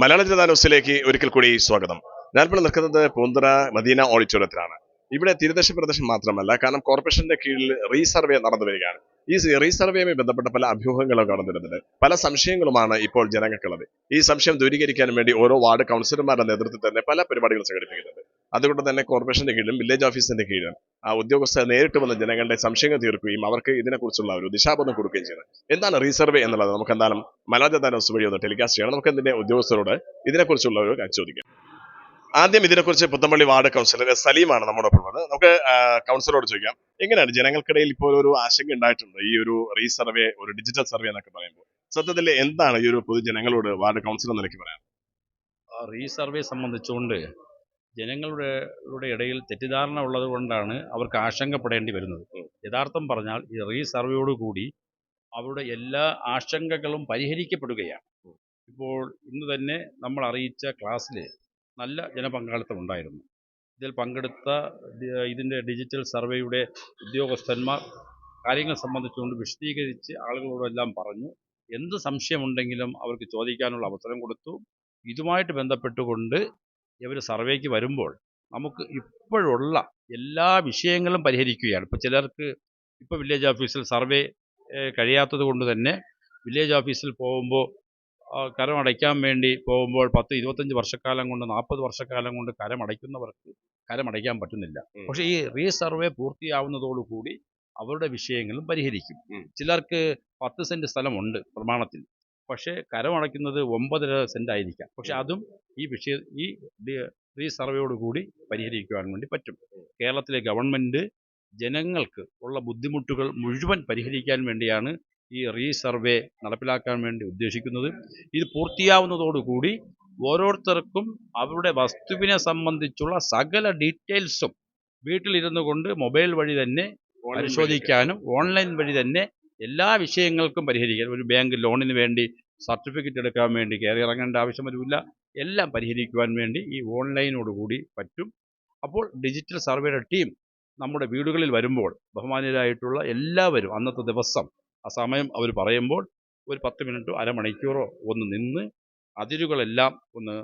മലയാള ജനതാ ന്യൂസിലേക്ക് ഒരിക്കൽ കൂടി സ്വാഗതം. ഞാനിപ്പോൾ നിൽക്കുന്നത് പൂന്തറ മദീന ഓഡിറ്റോറിയത്തിലാണ്. ഇവിടെ തീരദേശ പ്രദേശം മാത്രമല്ല കാരണം കോർപ്പറേഷന്റെ കീഴിൽ റീസർവേ നടന്നു വരികയാണ്. ഈ റീസർവേയുമായി ബന്ധപ്പെട്ട പല അഭ്യൂഹങ്ങളും കടന്നിരുന്നത് പല സംശയങ്ങളുമാണ് ഇപ്പോൾ ജനങ്ങൾക്കുള്ളത്. ഈ സംശയം ദൂരീകരിക്കാൻ വേണ്ടി ഓരോ വാർഡ് കൗൺസിലർമാരുടെ നേതൃത്വത്തിൽ തന്നെ പല പരിപാടികൾ സംഘടിപ്പിക്കുന്നുണ്ട്. അതുകൊണ്ട് തന്നെ കോർപ്പറേഷന്റെ കീഴിലും വില്ലേജ് ഓഫീസിന്റെ കീഴിലും ആ ഉദ്യോഗസ്ഥർ നേരിട്ട് വന്ന് ജനങ്ങളുടെ സംശയങ്ങൾ തീർക്കുകയും അവർക്ക് ഇതിനെക്കുറിച്ചുള്ള ഒരു ദിശാബോധം കൊടുക്കുകയും ചെയ്യുന്നത് എന്താണ് റീസർവേ എന്നുള്ളത്? നമുക്ക് എന്തായാലും മലയാള ജനതാ ന്യൂസ് വഴി ഒന്ന് ടെലികാസ്റ്റ് ചെയ്യണം. നമുക്ക് എന്തിന്റെ ഉദ്യോഗസ്ഥരോട് ഇതിനെക്കുറിച്ചുള്ള ഒരു ചോദിക്കാം ആദ്യം ഇതിനെക്കുറിച്ച് പുത്തമ്പള്ളി വാർഡ് കൗൺസിലർ സലീമാണ് നമ്മോടൊപ്പം ഉള്ളത്. നമുക്ക് കൗൺസിലറോട് ചോദിക്കാം. എങ്ങനെയാണ് ജനങ്ങൾക്കിടയിൽ ഇപ്പോൾ ഒരു ആശങ്ക ഉണ്ടായിട്ടുണ്ട്? ഈ ഒരു റീസർവേ ഒരു ഡിജിറ്റൽ സർവേ എന്നൊക്കെ പറയുമ്പോൾ സത്യത്തിൽ എന്താണ് ഈ ഒരു പൊതുജനങ്ങളോട് വാർഡ് കൗൺസിലർ നിലയ്ക്ക് പറയാം റീസർവേ സംബന്ധിച്ചുകൊണ്ട് ജനങ്ങളുടെ ഇടയിൽ തെറ്റിദ്ധാരണ ഉള്ളത് കൊണ്ടാണ് അവർക്ക് ആശങ്കപ്പെടേണ്ടി വരുന്നത്. യഥാർത്ഥം പറഞ്ഞാൽ ഈ റീസർവേയോടുകൂടി അവരുടെ എല്ലാ ആശങ്കകളും പരിഹരിക്കപ്പെടുകയാണ്. ഇപ്പോൾ ഇന്ന് തന്നെ നമ്മൾ അറിയിച്ച ക്ലാസ്സിൽ നല്ല ജനപങ്കാളിത്തം ഉണ്ടായിരുന്നു. ഇതിൽ പങ്കെടുത്ത ഇതിന്റെ ഡിജിറ്റൽ സർവേയുടെ ഉദ്യോഗസ്ഥന്മാർ കാര്യങ്ങൾ സംബന്ധിച്ചുകൊണ്ട് വിശദീകരിച്ച് ആളുകളോടെല്ലാം പറഞ്ഞു. എന്ത് സംശയമുണ്ടെങ്കിലും അവർക്ക് ചോദിക്കാനുള്ള അവസരം കൊടുത്തു. ഇതുമായിട്ട് ബന്ധപ്പെട്ടുകൊണ്ട് ഇവർ സർവേക്ക് വരുമ്പോൾ നമുക്ക് ഇപ്പോഴുള്ള എല്ലാ വിഷയങ്ങളും പരിഹരിക്കുകയാണ് ഇപ്പോൾ ചിലർക്ക് ഇപ്പോൾ വില്ലേജ് ഓഫീസിൽ സർവേ കഴിയാത്തത് കൊണ്ട് തന്നെ വില്ലേജ് ഓഫീസിൽ പോകുമ്പോൾ കരം അടയ്ക്കാൻ വേണ്ടി പോകുമ്പോൾ പത്ത് ഇരുപത്തഞ്ച് വർഷക്കാലം കൊണ്ട് നാൽപ്പത് വർഷക്കാലം കൊണ്ട് കരം അടയ്ക്കുന്നവർക്ക് കരം അടയ്ക്കാൻ പറ്റുന്നില്ല. പക്ഷേ ഈ റീസർവേ പൂർത്തിയാവുന്നതോടുകൂടി അവരുടെ വിഷയങ്ങളും പരിഹരിക്കും. ചിലർക്ക് പത്ത് സെന്റ് സ്ഥലമുണ്ട് പ്രമാണത്തിൽ പക്ഷേ കരമടയ്ക്കുന്നത് ഒമ്പതര സെന്റ് ആയിരിക്കാം. പക്ഷെ അതും ഈ വിഷയ ഈ ഡി- കൂടി പരിഹരിക്കുവാൻ വേണ്ടി പറ്റും. കേരളത്തിലെ ഗവൺമെന്റ് ജനങ്ങൾക്ക് ഉള്ള ബുദ്ധിമുട്ടുകൾ മുഴുവൻ പരിഹരിക്കാൻ വേണ്ടിയാണ് ഈ റീ സർവേ നടപ്പിലാക്കാൻ വേണ്ടി ഉദ്ദേശിക്കുന്നത്. ഇത് പൂർത്തിയാവുന്നതോടുകൂടി ഓരോരുത്തർക്കും അവരുടെ വസ്തുവിനെ സംബന്ധിച്ചുള്ള സകല ഡീറ്റെയിൽസും വീട്ടിലിരുന്നു കൊണ്ട് മൊബൈൽ വഴി തന്നെ പരിശോധിക്കാനും ഓൺലൈൻ വഴി തന്നെ എല്ലാ വിഷയങ്ങൾക്കും പരിഹരിക്കാൻ ഒരു ബാങ്ക് ലോണിന് വേണ്ടി സർട്ടിഫിക്കറ്റ് എടുക്കാൻ വേണ്ടി കയറി ഇറങ്ങേണ്ട ആവശ്യം വരില്ല. എല്ലാം പരിഹരിക്കുവാൻ വേണ്ടി ഈ ഓൺലൈനോടുകൂടി പറ്റും. അപ്പോൾ ഡിജിറ്റൽ സർവേയുടെ ടീം നമ്മുടെ വീടുകളിൽ വരുമ്പോൾ ബഹുമാനീയരായിട്ടുള്ള എല്ലാവരും അന്നത്തെ ദിവസം ആ സമയം അവർ പറയുമ്പോൾ ഒരു പത്ത് മിനിറ്റോ അരമണിക്കൂറോ ഒന്ന് നിന്ന് അതിരുകളെല്ലാം ഒന്ന്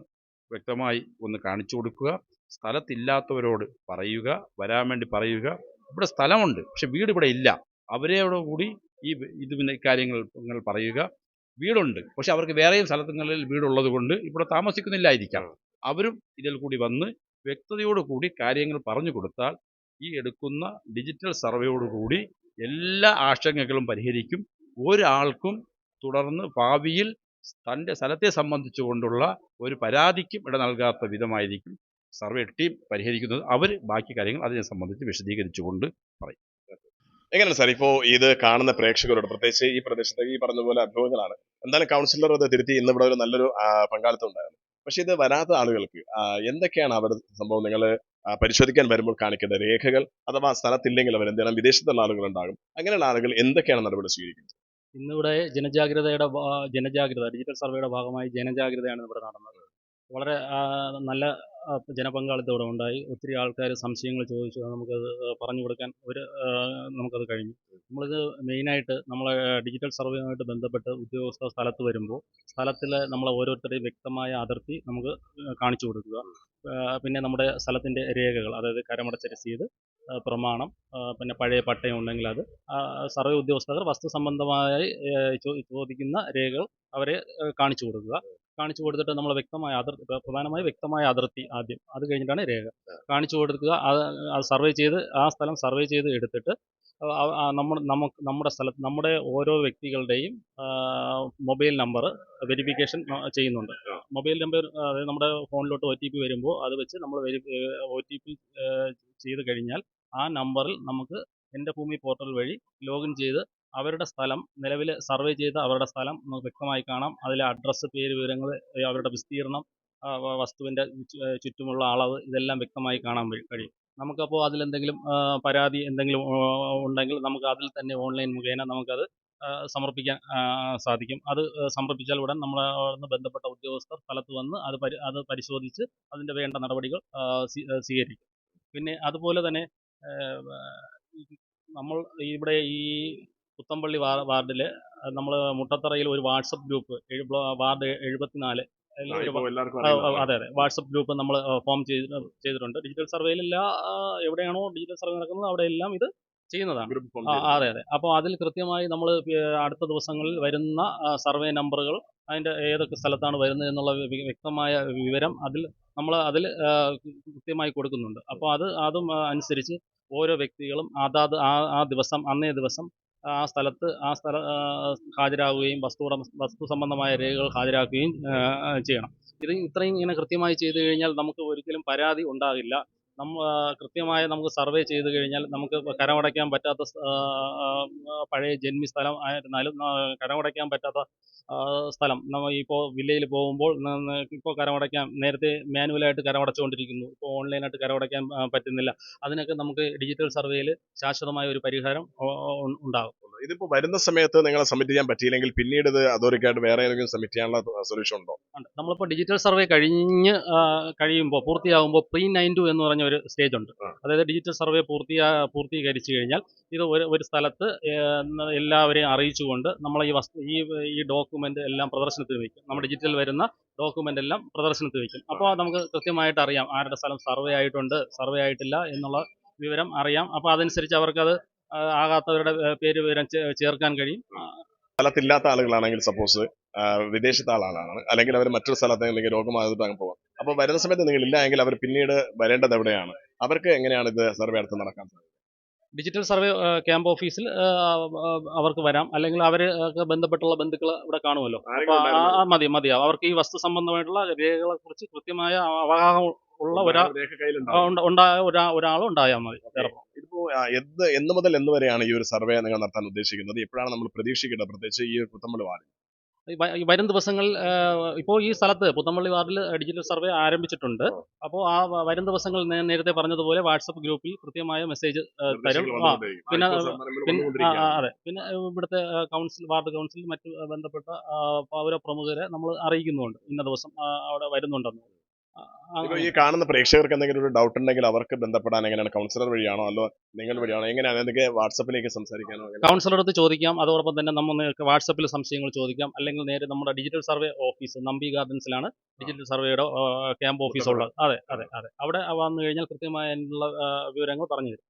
വ്യക്തമായി ഒന്ന് കാണിച്ചു കൊടുക്കുക. സ്ഥലത്തില്ലാത്തവരോട് പറയുക വരാൻ വേണ്ടി പറയുക. ഇവിടെ സ്ഥലമുണ്ട് പക്ഷെ വീട് ഇവിടെ ഇല്ല. അവരെയോടുകൂടി കൂടി ഈ ഇത് പിന്നെ കാര്യങ്ങൾ നിങ്ങൾ പറയുക. വീടുണ്ട്. പക്ഷെ അവർക്ക് വേറെയും സ്ഥലങ്ങളിൽ വീടുള്ളത് കൊണ്ട് ഇവിടെ താമസിക്കുന്നില്ലായിരിക്കാം. അവരും ഇതിൽ കൂടി വന്ന് വ്യക്തതയോട് കൂടി കാര്യങ്ങൾ പറഞ്ഞു കൊടുത്താൽ ഈ എടുക്കുന്ന ഡിജിറ്റൽ സർവേയോടുകൂടി എല്ലാ ആശങ്കകളും പരിഹരിക്കും. ഒരാൾക്കും തുടർന്ന് ഭാവിയിൽ തന്റെ സ്ഥലത്തെ സംബന്ധിച്ചുകൊണ്ടുള്ള ഒരു പരാതിക്കും ഇട നൽകാത്ത വിധമായിരിക്കും സർവേ ടീം പരിഹരിക്കുന്നത്. അവർ ബാക്കി കാര്യങ്ങൾ അതിനെ സംബന്ധിച്ച് വിശദീകരിച്ചുകൊണ്ട് എങ്ങനെയാണ് സാർ? ഇപ്പോ ഇത് കാണുന്ന പ്രേക്ഷകരോട് പ്രത്യേകിച്ച് ഈ പ്രദേശത്തെ ഈ പറഞ്ഞ പോലെ അനുഭവങ്ങളാണ് എന്തായാലും കൗൺസിലർ അത് തിരുത്തി ഇന്ന് ഇവിടെ ഒരു നല്ലൊരു പങ്കാളിത്തം ഉണ്ടായിരുന്നു. പക്ഷെ ഇത് വരാത്ത ആളുകൾക്ക് എന്തൊക്കെയാണ് അവർ സംഭവം? നിങ്ങൾ പരിശോധിക്കാൻ വരുമ്പോൾ കാണിക്കേണ്ട രേഖകൾ അഥവാ സ്ഥലത്തില്ലെങ്കിൽ അവർ എന്തെങ്കിലും വിദേശത്തുള്ള ആളുകൾ ഉണ്ടാകും. അങ്ങനെയുള്ള ആളുകൾ എന്തൊക്കെയാണ് നടപടി സ്വീകരിക്കുന്നത്? ഇന്നിവിടെ ജനജാഗ്രതയുടെ ജനജാഗ്രത ഡിജിറ്റൽ സർവേയുടെ ഭാഗമായി ജനജാഗ്രതയാണ് ഇവിടെ നടന്നത്. വളരെ നല്ല ജനപങ്കാളിത്തം ഉണ്ടായി. ഒത്തിരി ആൾക്കാർ സംശയങ്ങൾ ചോദിച്ചു. നമുക്കത് പറഞ്ഞു കൊടുക്കാൻ ആ, നമുക്കത് കഴിഞ്ഞു. നമ്മളിത് മെയിനായിട്ട് നമ്മളെ ഡിജിറ്റൽ സർവേയുമായിട്ട് ബന്ധപ്പെട്ട് ഉദ്യോഗസ്ഥ സ്ഥലത്ത് വരുമ്പോൾ സ്ഥലത്തിൽ നമ്മളെ ഓരോരുത്തരുടെയും വ്യക്തമായ അതിർത്തി നമുക്ക് കാണിച്ചു കൊടുക്കുക. പിന്നെ നമ്മുടെ സ്ഥലത്തിന്റെ രേഖകൾ അതായത് കരമടച്ച രസീത് പ്രമാണം പിന്നെ പഴയ പട്ടയം ഉണ്ടെങ്കിൽ അത് സർവേ ഉദ്യോഗസ്ഥർ വസ്തു സംബന്ധമായി ചോദിക്കുന്ന രേഖകൾ അവരെ കാണിച്ചു കൊടുക്കുക. കാണിച്ചു കൊടുത്തിട്ട് നമ്മൾ വ്യക്തമായ അതിർത്തി പ്രധാനമായി വ്യക്തമായ അതിർത്തി ആദ്യം. അത് കഴിഞ്ഞിട്ടാണ് രേഖ. കാണിച്ചു കൊടുക്കുക അത് സർവേ ചെയ്ത് ആ സ്ഥലം സർവേ ചെയ്ത് എടുത്തിട്ട് നമ്മൾ നമുക്ക് നമ്മുടെ സ്ഥലത്ത് നമ്മുടെ ഓരോ വ്യക്തികളുടെയും മൊബൈൽ നമ്പർ വെരിഫിക്കേഷൻ ചെയ്യുന്നുണ്ട്. മൊബൈൽ നമ്പർ അതായത് നമ്മുടെ ഫോണിലോട്ട് ഒ ടി പി വരുമ്പോൾ അത് വെച്ച് നമ്മൾ ഒ ടി പി ചെയ്ത് കഴിഞ്ഞാൽ ആ നമ്പറിൽ നമുക്ക് എന്റെ ഭൂമി പോർട്ടൽ വഴി ലോഗിൻ ചെയ്ത് അവരുടെ സ്ഥലം നിലവിൽ സർവേ ചെയ്ത അവരുടെ സ്ഥലം നമുക്ക് വ്യക്തമായി കാണാം. അതിലെ അഡ്രസ്സ് പേര് വിവരങ്ങൾ അവരുടെ വിസ്തീർണം വസ്തുവിന്റെ ചുറ്റുമുള്ള അളവ് ഇതെല്ലാം വ്യക്തമായി കാണാൻ കഴിയും. നമുക്കപ്പോൾ അതിലെന്തെങ്കിലും പരാതി എന്തെങ്കിലും ഉണ്ടെങ്കിൽ നമുക്ക് അതിൽ തന്നെ ഓൺലൈൻ മുഖേന നമുക്കത് സമർപ്പിക്കാൻ സാധിക്കും. അത് സമർപ്പിച്ചാൽ ഉടൻ നമ്മളെ ബന്ധപ്പെട്ട ഉദ്യോഗസ്ഥർ സ്ഥലത്ത് വന്ന് അത് പരി അത് പരിശോധിച്ച് അതിന്റെ വേണ്ട നടപടികൾ സ്വീകരിക്കും. പിന്നെ അതുപോലെ തന്നെ നമ്മൾ ഇവിടെ ഈ പുത്തമ്പള്ളി വാർ വാർഡിൽ നമ്മൾ മുട്ടത്തറയിൽ ഒരു വാട്സപ്പ് ഗ്രൂപ്പ് വാർഡ് എഴുപത്തിനാല് അതെ അതെ വാട്സപ്പ് ഗ്രൂപ്പ് നമ്മൾ ഫോം ചെയ്ത് ചെയ്തിട്ടുണ്ട്. ഡിജിറ്റൽ സർവേയിൽ എല്ലാ എവിടെയാണോ ഡിജിറ്റൽ സർവേ നടക്കുന്നത് അവിടെ എല്ലാം ഇത് ചെയ്യുന്നതാണ്. അതെ അതെ. അപ്പോൾ അതിൽ കൃത്യമായി നമ്മൾ അടുത്ത ദിവസങ്ങളിൽ വരുന്ന സർവേ നമ്പറുകൾ അതിന്റെ ഏതൊക്കെ സ്ഥലത്താണ് വരുന്നത് എന്നുള്ള വ്യക്തമായ വിവരം അതിൽ നമ്മൾ അതിൽ കൃത്യമായി കൊടുക്കുന്നുണ്ട്. അപ്പോൾ അത് അതും അനുസരിച്ച് ഓരോ വ്യക്തികളും അതാത് ആ ആ ദിവസം അന്നേ ദിവസം ആ സ്ഥലത്ത് ആ സ്ഥല ഹാജരാകുകയും വസ്തു വസ്തു സംബന്ധമായ രേഖകൾ ഹാജരാക്കുകയും ചെയ്യണം. ഇത് ഇത്രയും ഇങ്ങനെ കൃത്യമായി ചെയ്തു കഴിഞ്ഞാൽ നമുക്ക് ഒരിക്കലും പരാതി ഉണ്ടാകില്ല. നമ്മ കൃത്യമായി നമുക്ക് സർവേ ചെയ്ത് കഴിഞ്ഞാൽ നമുക്ക് കരമടയ്ക്കാൻ പറ്റാത്ത പഴയ ജന്മി സ്ഥലം ആയിരുന്നാലും കരമടയ്ക്കാൻ പറ്റാത്ത സ്ഥലം. നമ്മൾ ഇപ്പോൾ വില്ലേജിൽ പോകുമ്പോൾ ഇപ്പോൾ കരമടയ്ക്കാൻ നേരത്തെ മാനുവലായിട്ട് കരമടച്ചുകൊണ്ടിരിക്കുന്നു. ഇപ്പോൾ ഓൺലൈനായിട്ട് കരമടയ്ക്കാൻ പറ്റുന്നില്ല. അതിനൊക്കെ നമുക്ക് ഡിജിറ്റൽ സർവേയിൽ ശാശ്വതമായ ഒരു പരിഹാരം ഉണ്ടാകും. ഇതിപ്പോ വരുന്ന സമയത്ത് നിങ്ങളെ സബ്മിറ്റ് ചെയ്യാൻ പറ്റിയില്ലെങ്കിൽ പിന്നീട് ഇത് അതോറിറ്റിയായിട്ട് വേറെ ഏതെങ്കിലും സബ്മിറ്റ് ചെയ്യാനുള്ള സൊല്യൂഷൻ ഉണ്ടോ? നമ്മളിപ്പോ നമ്മളിപ്പോൾ ഡിജിറ്റൽ സർവേ കഴിഞ്ഞ് കഴിയുമ്പോൾ പൂർത്തിയാകുമ്പോൾ പ്രീ നയൻ ടു എന്ന് പറഞ്ഞ ഒരു സ്റ്റേജ് ഉണ്ട്. അതായത് ഡിജിറ്റൽ സർവേ പൂർത്തിയാ പൂർത്തീകരിച്ചു കഴിഞ്ഞാൽ ഇത് ഒരു ഒരു സ്ഥലത്ത് എല്ലാവരെയും അറിയിച്ചുകൊണ്ട് നമ്മൾ ഈ വസ്തു ഈ ഈ ഡോക്യുമെന്റ് എല്ലാം പ്രദർശനത്തിൽ വയ്ക്കും. നമ്മുടെ ഡിജിറ്റൽ വരുന്ന ഡോക്യുമെന്റ് എല്ലാം പ്രദർശനത്തിൽ വയ്ക്കും. അപ്പോൾ നമുക്ക് കൃത്യമായിട്ട് അറിയാം ആരുടെ സ്ഥലം സർവേ ആയിട്ടുണ്ട് സർവേ ആയിട്ടില്ല എന്നുള്ള വിവരം അറിയാം. അപ്പോൾ അതനുസരിച്ച് അവർക്കത് ആകാത്തവരുടെ പേര് വിവരം ചേർക്കാൻ കഴിയും. സ്ഥലത്തില്ലാത്ത ആളുകളാണെങ്കിൽ സപ്പോസ് വിദേശത്തെ ആളാണ്. അല്ലെങ്കിൽ അവർ മറ്റൊരു സ്ഥലത്ത് അല്ലെങ്കിൽ രോഗമായിട്ട് അങ്ങ് പോകാം അപ്പോൾ വരുന്ന സമയത്ത് നിങ്ങൾ ഇല്ല എങ്കിൽ അവർ പിന്നീട് വരേണ്ടത് എവിടെയാണ്? അവർക്ക് എങ്ങനെയാണ് ഇത് സർവേ അടുത്ത് നടക്കാൻ ഡിജിറ്റൽ സർവേ ക്യാമ്പ് ഓഫീസിൽ അവർക്ക് വരാം. അല്ലെങ്കിൽ അവർ ബന്ധപ്പെട്ടുള്ള ബന്ധുക്കൾ ഇവിടെ കാണുമല്ലോ. മതി മതിയാവും അവർക്ക് ഈ വസ്തു സംബന്ധമായിട്ടുള്ള രേഖകളെ കുറിച്ച് കൃത്യമായ അവഗാഹം ഉള്ള ഒരാൾ ഉണ്ടായ ഒരാ ഒരാൾ ഉണ്ടായാൽ മതി വേറെ എന്ത് എന്ന് മുതൽ എന്ന് വരെയാണ് ഈ ഒരു സർവേ നിങ്ങൾ നടത്താൻ ഉദ്ദേശിക്കുന്നത്. എപ്പോഴാണ് നമ്മൾ പ്രതീക്ഷിക്കേണ്ടത് പ്രത്യേകിച്ച് ഈ ഒരു വാർഡിൽ. വരും ദിവസങ്ങൾ ഇപ്പോൾ ഈ സ്ഥലത്ത് പുത്തമ്പള്ളി വാർഡിൽ ഡിജിറ്റൽ സർവേ ആരംഭിച്ചിട്ടുണ്ട്. അപ്പോൾ ആ വരും ദിവസങ്ങൾ നേരത്തെ പറഞ്ഞതുപോലെ വാട്സപ്പ് ഗ്രൂപ്പിൽ കൃത്യമായ മെസ്സേജ് തരും. പിന്നെ അതെ. പിന്നെ ഇവിടുത്തെ കൗൺസിൽ വാർഡ് കൗൺസിൽ മറ്റ് ബന്ധപ്പെട്ട പൗര പ്രമുഖരെ നമ്മൾ അറിയിക്കുന്നുണ്ട് ഇന്ന ദിവസം അവിടെ വരുന്നുണ്ടെന്ന്. ഈ കാണുന്ന പ്രേക്ഷകർക്ക് എന്തെങ്കിലും ഒരു ഡൗട്ട് ഉണ്ടെങ്കിൽ അവർക്ക് ബന്ധപ്പെടാൻ എങ്ങനെയാണ്? കൗൺസിലർ വഴിയാണോ? അല്ലോ നിങ്ങൾ വഴിയാണോ? എങ്ങനെയാണ് എന്തെങ്കിലും വാട്സപ്പിലേക്ക് സംസാരിക്കാനോ കൗൺസിലർ കൗൺസിലറടുത്ത് ചോദിക്കാം. അതോടൊപ്പം തന്നെ നമ്മൾ നിങ്ങൾക്ക് വാട്സപ്പിൽ സംശയങ്ങൾ ചോദിക്കാം. അല്ലെങ്കിൽ നേരെ നമ്മുടെ ഡിജിറ്റൽ സർവേ ഓഫീസ് നമ്പി ഗാർഡൻസിലാണ് ഡിജിറ്റൽ സർവേയുടെ ക്യാമ്പ് ഓഫീസ് ഉള്ളത്. അതെ അതെ അതെ. അവിടെ വന്നു കഴിഞ്ഞാൽ കൃത്യമായ വിവരങ്ങൾ പറഞ്ഞു തരും.